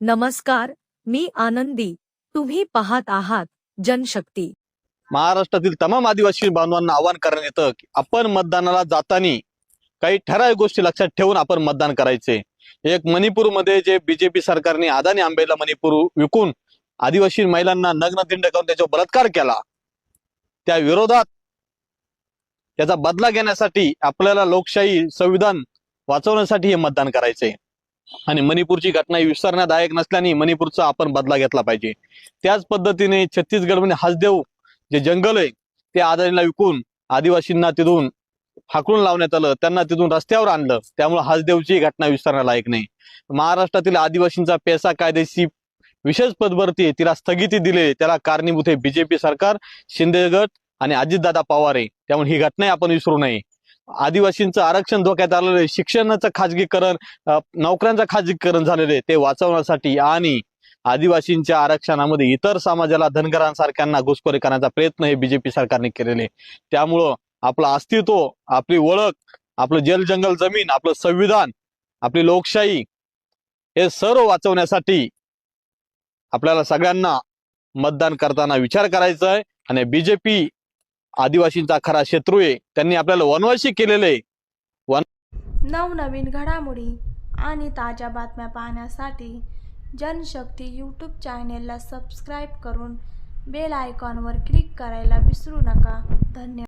नमस्कार मी आनंदी. तुम्ही पाहत आहात जनशक्ती. महाराष्ट्रातील तमाम आदिवासी बांधवांना आवाहन करण्यात येतं की आपण मतदानाला जाताना काही ठराविक गोष्टी लक्षात ठेवून आपण मतदान करायचे. एक मणिपूरमध्ये जे बीजेपी सरकारने अदानी आंबेला मणिपूर विकून आदिवासी महिलांना नग्न दिंड करून त्याच्यावर बलात्कार केला. त्या विरोधात त्याचा बदला घेण्यासाठी आपल्याला लोकशाही संविधान वाचवण्यासाठी हे मतदान करायचे. आणि मणिपूरची घटना ही विसरण्यादायक नसल्याने मणिपूरचा आपण बदला घेतला पाहिजे. त्याच पद्धतीने छत्तीसगडमध्ये हसदेव जे जंगल आहे ते आजारीला विकून आदिवासींना तिथून हाकलून लावण्यात आलं. त्यांना तिथून रस्त्यावर आणलं. त्यामुळे हसदेवची घटना विसरण्यालायक नाही. महाराष्ट्रातील आदिवासींचा पैसा कायदेशी विशेष पदभरती तिला स्थगिती दिली त्याला कारणीभूत आहे. बीजेपी सरकार शिंदे गट आणि अजितदादा पवार आहे. त्यामुळे ही घटना आपण विसरू नये. आदिवासींचं आरक्षण धोक्यात आलेलं आहे. शिक्षणाचं खाजगीकरण नोकऱ्यांचं खाजगीकरण झालेलं आहे. ते वाचवण्यासाठी आणि आदिवासींच्या आरक्षणामध्ये इतर समाजाला धनगरांसारख्यांना घुसखोरी करण्याचा प्रयत्न हे बीजेपी सरकारने केलेले त्यामुळं आपलं अस्तित्व आपली ओळख आपलं जल जंगल जमीन आपलं संविधान आपली लोकशाही हे सर्व वाचवण्यासाठी आपल्याला सगळ्यांना मतदान करताना विचार करायचा आहे. आणि बीजेपी आदिवासींचा खरा शत्रू आहे. त्यांनी आपल्याला वनवासी केलेलं आहे. नवनवीन घडामोडी आणि ताज्या बातम्या पाहण्यासाठी जनशक्ती यूट्यूब चॅनेलला सबस्क्राईब करून बेल आयकॉनवर क्लिक करायला विसरू नका. धन्यवाद.